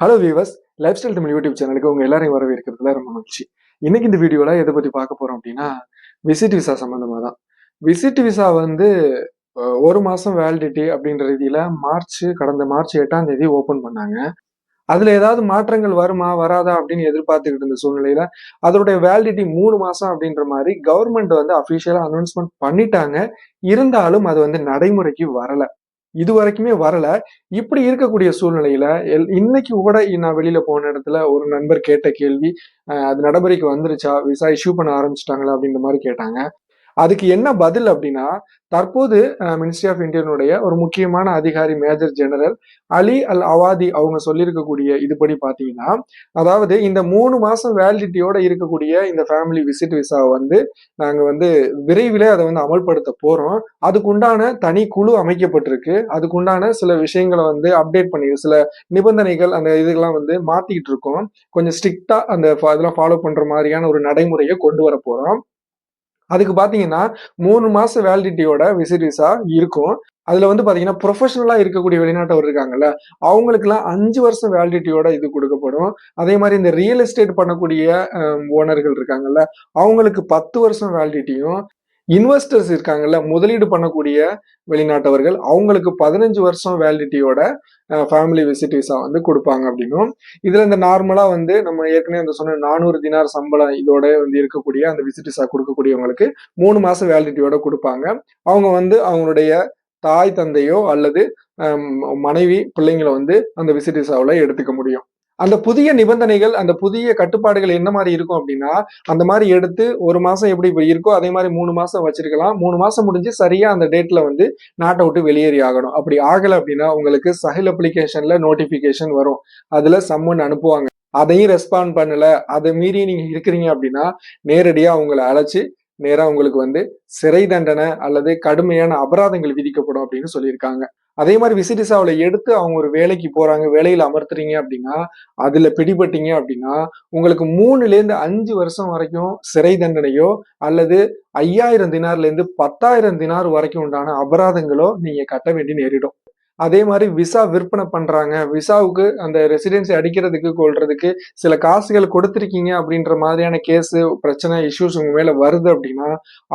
Hello viewers lifestyle Tamil YouTube சேனலுக்கு உங்க எல்லாரையும் வரவேற்கிறதுல ரொம்ப மகிழ்ச்சி. இன்னைக்கு இந்த வீடியோல எதை பத்தி பார்க்க போறோம் அப்படின்னா விசிட் விசா சம்பந்தமா தான் விசிட் விசா வந்து ஒரு மாசம் வேலிடிட்டி அப்படின்ற ரீதியில மார்ச் கடந்த மார்ச் எட்டாம் தேதி ஓபன் பண்ணாங்க. அதுல ஏதாவது மாற்றங்கள் வருமா வராதா அப்படின்னு எதிர்பார்த்துக்கிட்டு இருந்த சூழ்நிலையில அதோடைய வேலிடிட்டி மூணு மாசம் அப்படின்ற மாதிரி கவர்மெண்ட் வந்து அபிஷியலா அனௌன்ஸ்மெண்ட் பண்ணிட்டாங்க. இருந்தாலும் அது வந்து நடைமுறைக்கு வரல. இது வரைக்குமே வரல. இப்படி இருக்கக்கூடிய சூழ்நிலையில எல்- இன்னைக்கு கூட நான் வெளியில போன இடத்துல ஒரு நண்பர் கேட்ட கேள்வி அது நடைமுறைக்கு வந்துருச்சா? விசா இஷ்யூ பண்ண ஆரம்பிச்சிட்டாங்களா? அப்படின்ற மாதிரி கேட்டாங்க. அதுக்கு என்ன பதில் அப்படின்னா தற்போது மினிஸ்ட்ரி ஆஃப் இந்தியனுடைய ஒரு முக்கியமான அதிகாரி மேஜர் ஜெனரல் அலி அல் அவாதி அவங்க சொல்லியிருக்கக்கூடிய இதுபடி பார்த்தீங்கன்னா அதாவது இந்த மூணு மாசம் வேலிடிட்டியோட இருக்கக்கூடிய இந்த ஃபேமிலி விசிட் விசாவை வந்து நாங்கள் வந்து விரைவிலே அதை வந்து அமல்படுத்த போறோம். அதுக்குண்டான தனி குழு அமைக்கப்பட்டிருக்கு. அதுக்குண்டான சில விஷயங்களை வந்து அப்டேட் பண்ணி சில நிபந்தனைகள் அந்த இதுக்கெல்லாம் வந்து மாத்திக்கிட்டு இருக்கோம். கொஞ்சம் ஸ்ட்ரிக்டா அந்த இதெல்லாம் ஃபாலோ பண்ற மாதிரியான ஒரு நடைமுறையை கொண்டு வர போறோம். அதுக்கு பார்த்தீங்கன்னா மூணு மாச வேலிடிட்டியோட விசிட் விசா இருக்கும். அதுல வந்து பாத்தீங்கன்னா ப்ரொஃபஷனலா இருக்கக்கூடிய வெளிநாட்டவர் இருக்காங்கல்ல அவங்களுக்குலாம் அஞ்சு வருஷம் வேலிடிட்டியோட இது கொடுக்கப்படும். அதே மாதிரி இந்த ரியல் எஸ்டேட் பண்ணக்கூடிய ஓனர்கள் இருக்காங்கல்ல அவங்களுக்கு பத்து வருஷம் வேலிடிட்டியும் இன்வெஸ்டர்ஸ் இருக்காங்கல்ல முதலீடு பண்ணக்கூடிய வெளிநாட்டவர்கள் அவங்களுக்கு பதினஞ்சு வருஷம் வேலிடிட்டியோட ஃபேமிலி விசிட் விசா வந்து கொடுப்பாங்க அப்படின்னும். இதுல இந்த நார்மலா வந்து நம்ம ஏற்கனவே வந்து சொன்ன நானூறு தினார் சம்பளம் இதோட வந்து இருக்கக்கூடிய அந்த விசிட் விசா கொடுக்கக்கூடியவங்களுக்கு மூணு மாசம் வேலிடிட்டியோட கொடுப்பாங்க. அவங்க வந்து அவங்களுடைய தாய் தந்தையோ அல்லது மனைவி பிள்ளைங்களை வந்து அந்த விசிட் விசாவில் எடுத்துக்க முடியும். அந்த புதிய நிபந்தனைகள் அந்த புதிய கட்டுப்பாடுகள் என்ன மாதிரி இருக்கும் அப்படின்னா அந்த மாதிரி எடுத்து ஒரு மாசம் எப்படி இருக்கோ அதே மாதிரி மூணு மாசம் வச்சிருக்கலாம். மூணு மாசம் முடிஞ்சு சரியா அந்த டேட்ல வந்து நாட்டை விட்டு வெளியேறி ஆகணும். அப்படி ஆகல அப்படின்னா உங்களுக்கு சஹில் அப்ளிகேஷன்ல நோட்டிபிகேஷன் வரும். அதுல சம்மன் அனுப்புவாங்க. அதையும் ரெஸ்பாண்ட் பண்ணல. அதை மீறி நீங்க இருக்கிறீங்க அப்படின்னா நேரடியா உங்களை அழைச்சி நேரா உங்களுக்கு வந்து சிறை தண்டனை அல்லது கடுமையான அபராதங்கள் விதிக்கப்படும் அப்படின்னு சொல்லியிருக்காங்க. அதே மாதிரி விசிட்டிசாவில் எடுத்து அவங்க ஒரு வேலைக்கு போறாங்க வேலையில் அமர்த்துறீங்க அப்படின்னா அதுல பிடிபட்டீங்க அப்படின்னா உங்களுக்கு மூணுலேருந்து அஞ்சு வருஷம் வரைக்கும் சிறை தண்டனையோ அல்லது ஐயாயிரம் தினார்லேருந்து பத்தாயிரம் தினார் வரைக்கும் உண்டான அபராதங்களோ நீங்க கட்ட வேண்டி நேரிடும். அதே மாதிரி விசா விற்பனை பண்றாங்க விசாவுக்கு அந்த ரெசிடென்சி அடிக்கிறதுக்கு கொள்றதுக்கு சில காசுகள் கொடுத்துருக்கீங்க அப்படின்ற மாதிரியான கேஸ் பிரச்சனை இஷ்யூஸ் உங்க மேல வருது அப்படின்னா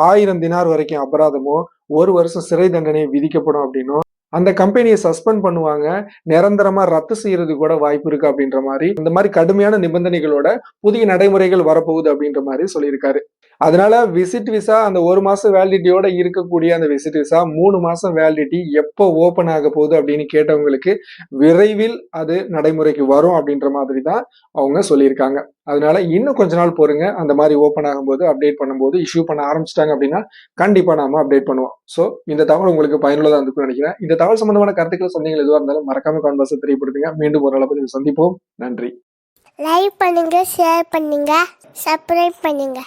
ஆயிரம் தினார் வரைக்கும் அபராதமோ ஒரு வருஷம் சிறை தண்டனை விதிக்கப்படும் அப்படின்னும் அந்த கம்பெனியை சஸ்பெண்ட் பண்ணுவாங்க. நிரந்தரமா ரத்து செய்யறது கூட வாய்ப்பு இருக்கு அப்படின்ற மாதிரி இந்த மாதிரி கடுமையான நிபந்தனைகளோட புதிய நடைமுறைகள் வரப்போகுது அப்படின்ற மாதிரி சொல்லியிருக்காரு. அதனால விசிட் விசா அந்த ஒரு மாசம் வேலிடிட்டியோட இருக்கக்கூடிய அந்த விசிட் விசா மூணு மாசம் வேலிடிட்டி எப்போ ஓபன் ஆக போகுது அப்படின்னு கேட்டவங்களுக்கு விரைவில் அது நடைமுறைக்கு வரும் அப்படின்ற மாதிரி தான் அவங்க சொல்லியிருக்காங்க. அதனால இன்னும் கொஞ்ச நாள் பொறுங்க அந்த மாதிரி ஓப்பன் ஆகும்போது அப்டேட் பண்ணும்போது இஷ்யூ பண்ண ஆரம்பிச்சிட்டாங்க அப்படின்னா கண்டிப்பா நாம அப்டேட் பண்ணுவோம். ஸோ இந்த தகவல் உங்களுக்கு பயனுள்ளதாக இருக்கும்னு நினைக்கிறேன். இந்த தகவல் சம்பந்தமான கருத்துக்கள் சந்தேகங்கள் எதுவாக இருந்தாலும் மறக்காம கான்வர்ஸை தெரியப்படுத்துங்க. மீண்டும் ஒரு அளவு சந்திப்போம். நன்றி. லைக் பண்ணுங்க ஷேர் பண்ணுங்க சப்ஸ்கிரைப் பண்ணுங்க.